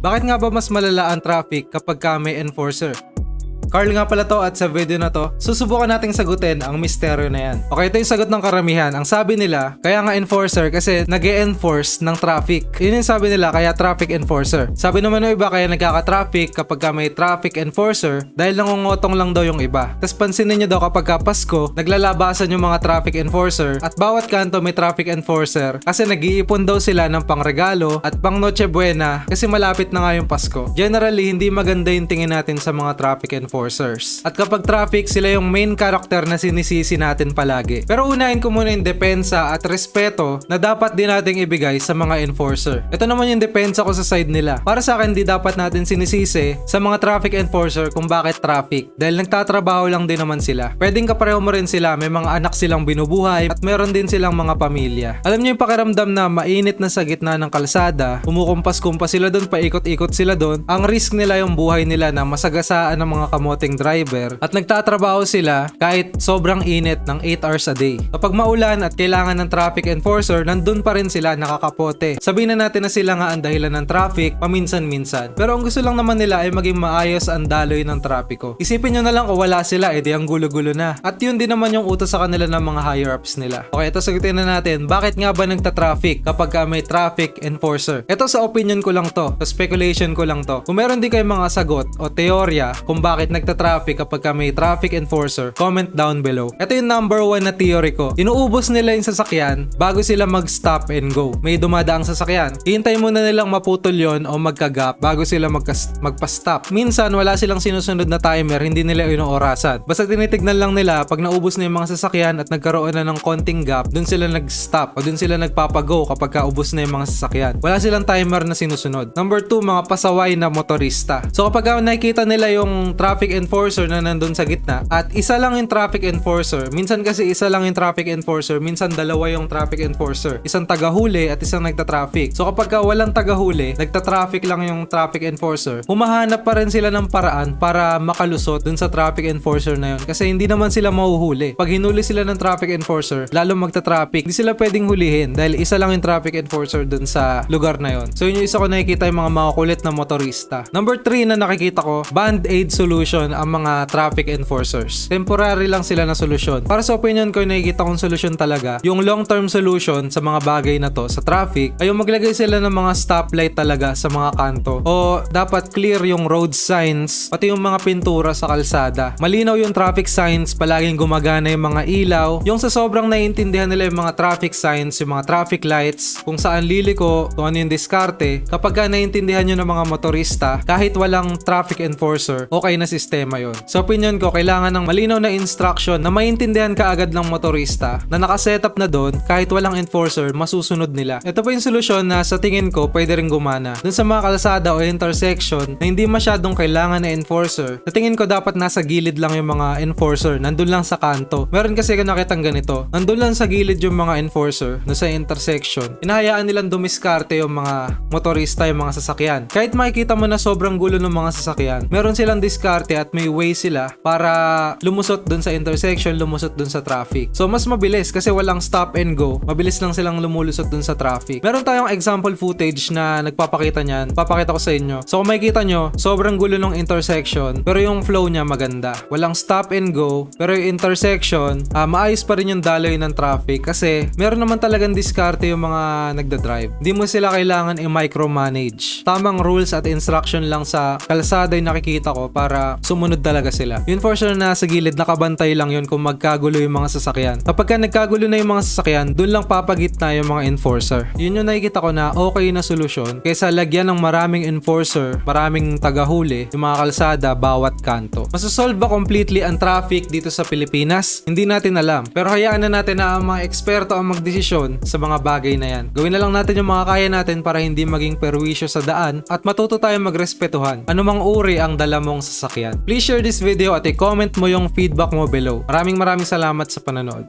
Bakit nga ba mas malala ang traffic kapag ka may enforcer? Carl nga pala to at sa video na to, susubukan nating sagutin ang misteryo na yan. Okay, ito yung sagot ng karamihan. Ang sabi nila, kaya nga enforcer kasi nag enforce ng traffic. Yun yung sabi nila, kaya traffic enforcer. Sabi naman ng iba, kaya nagkaka-traffic kapag ka may traffic enforcer dahil nangungotong lang daw yung iba. Tapos pansinin nyo daw kapag ka Pasko, naglalabasan yung mga traffic enforcer at bawat kanto may traffic enforcer kasi nag-iipon daw sila ng pangregalo at pang Noche Buena kasi malapit na nga yung Pasko. Generally, hindi maganda yung tingin natin sa mga traffic enforcers. At kapag traffic, sila yung main character na sinisisi natin palagi. Pero unahin ko muna yung depensa at respeto na dapat din nating ibigay sa mga enforcer. Ito naman yung depensa ko sa side nila. Para sa akin, di dapat natin sinisisi sa mga traffic enforcer kung bakit traffic. Dahil nagtatrabaho lang din naman sila. Pwedeng kapareho mo rin sila, may mga anak silang binubuhay at meron din silang mga pamilya. Alam niyo yung pakiramdam na mainit na sa gitna ng kalsada, kumukumpas-kumpas sila doon, paikot-ikot sila doon. Ang risk nila yung buhay nila na masagasaan ng mga kamoting driver at nagtatrabaho sila kahit sobrang init ng 8 hours a day. Kapag maulan at kailangan ng traffic enforcer, nandun pa rin sila nakakapote. Sabihin na natin na sila nga ang dahilan ng traffic paminsan-minsan. Pero ang gusto lang naman nila ay maging maayos ang daloy ng trapiko. Isipin nyo na lang kung wala sila, edi ang gulo-gulo na. At yun din naman yung utos sa kanila ng mga higher-ups nila. Okay, ito sagutin na natin, bakit nga ba nagta-traffic kapag ka may traffic enforcer? Ito sa opinion ko lang to, sa speculation ko lang to. Kung meron din kayo mga sagot o teorya kung bakit nagta-traffic kapag ka may traffic enforcer, comment down below. Ito yung number one na theory ko. Inuubos nila yung sasakyan bago sila mag-stop and go. May dumadaang sasakyan. Hintay muna nilang maputol yon o magka-gap bago sila magkas- magpa-stop. Minsan wala silang sinusunod na timer, hindi nila inoorasan. Basta tinitignan lang nila pag naubos na yung mga sasakyan at nagkaroon na ng konting gap, dun sila nag-stop o dun sila nagpapago kapag kaubos na yung mga sasakyan. Wala silang timer na sinusunod. Number two, mga pasaway na motorista. So kapag ka nakikita nila yung traffic enforcer na nandun sa gitna at isa lang yung traffic enforcer, minsan kasi isa lang yung traffic enforcer, minsan dalawa yung traffic enforcer. Isang tagahuli at isang nagta-traffic. So kapag ka walang tagahuli, nagta-traffic lang yung traffic enforcer, humahanap pa rin sila ng paraan para makalusot dun sa traffic enforcer na yun. Kasi hindi naman sila mahuhuli. Pag hinuli sila ng traffic enforcer, lalo magta-traffic, hindi sila pwedeng hulihin dahil isa lang yung traffic enforcer dun sa lugar na yun. So yun yung isa ko nakikita yung mga makukulit na motorista. Number 3 na nakikita ko, band-aid solution ang mga traffic enforcers. Temporary lang sila na solusyon. Para sa opinion ko, nakikita kong solusyon talaga, yung long-term solution sa mga bagay na to sa traffic, ay yung maglagay sila ng mga stoplight talaga sa mga kanto. O dapat clear yung road signs, pati yung mga pintura sa kalsada. Malinaw yung traffic signs, palaging gumagana yung mga ilaw. Yung sa sobrang naiintindihan nila yung mga traffic signs, yung mga traffic lights, kung saan liliko, kung ano yung diskarte, kapag ka naiintindihan nyo ng mga motorista, kahit walang traffic enforcer, okay na sistema yon. Sa opinion ko, kailangan ng malinaw na instruction na maintindihan ka agad ng motorista na nakasetup na doon, kahit walang enforcer, masusunod nila. Ito pa yung solusyon na sa tingin ko pwede rin gumana. Dun sa mga kalsada o intersection na hindi masyadong kailangan na enforcer, sa tingin ko dapat nasa gilid lang yung mga enforcer, nandun lang sa kanto. Meron kasi ako nakitang ganito, nandun lang sa gilid yung mga enforcer na sa intersection. Inahayaan nilang dumiskarte yung mga motorista, yung mga sasakyan. Kahit makikita mo na sobrang gulo ng mga sasakyan, meron silang diskarte at may way sila para lumusot dun sa intersection, lumusot dun sa traffic. So mas mabilis kasi walang stop and go. Mabilis lang silang lumulusot dun sa traffic. Meron tayong example footage na nagpapakita niyan. Papakita ko sa inyo. So kung makikita nyo, sobrang gulo ng intersection pero yung flow niya maganda. Walang stop and go pero yung intersection, ah, maayos pa rin yung daloy ng traffic kasi meron naman talagang diskarte yung mga nagda-drive. Hindi mo sila kailangan i-micromanage. Tamang rules at instruction lang sa kalsada yung nakikita ko para sumunod talaga sila. Yun for sure na sa gilid, nakabantay lang yun kung magkagulo yung mga sasakyan. Kapag ka nagkagulo na yung mga sasakyan, dun lang papagitna yung mga enforcer. Yun yung nakikita ko na okay na solusyon kaysa lagyan ng maraming enforcer, maraming tagahuli, yung mga kalsada bawat kanto. Masasolve ba completely ang traffic dito sa Pilipinas? Hindi natin alam. Pero hayaan na natin na ang mga eksperto ang magdesisyon sa mga bagay na yan. Gawin na lang natin yung mga kaya natin para hindi maging perwisyo sa daan at matuto tayong magrespetuhan. Anumang uri ang dala mong sasakyan. Please share this video at i-comment mo yung feedback mo below. Maraming maraming salamat sa panonood.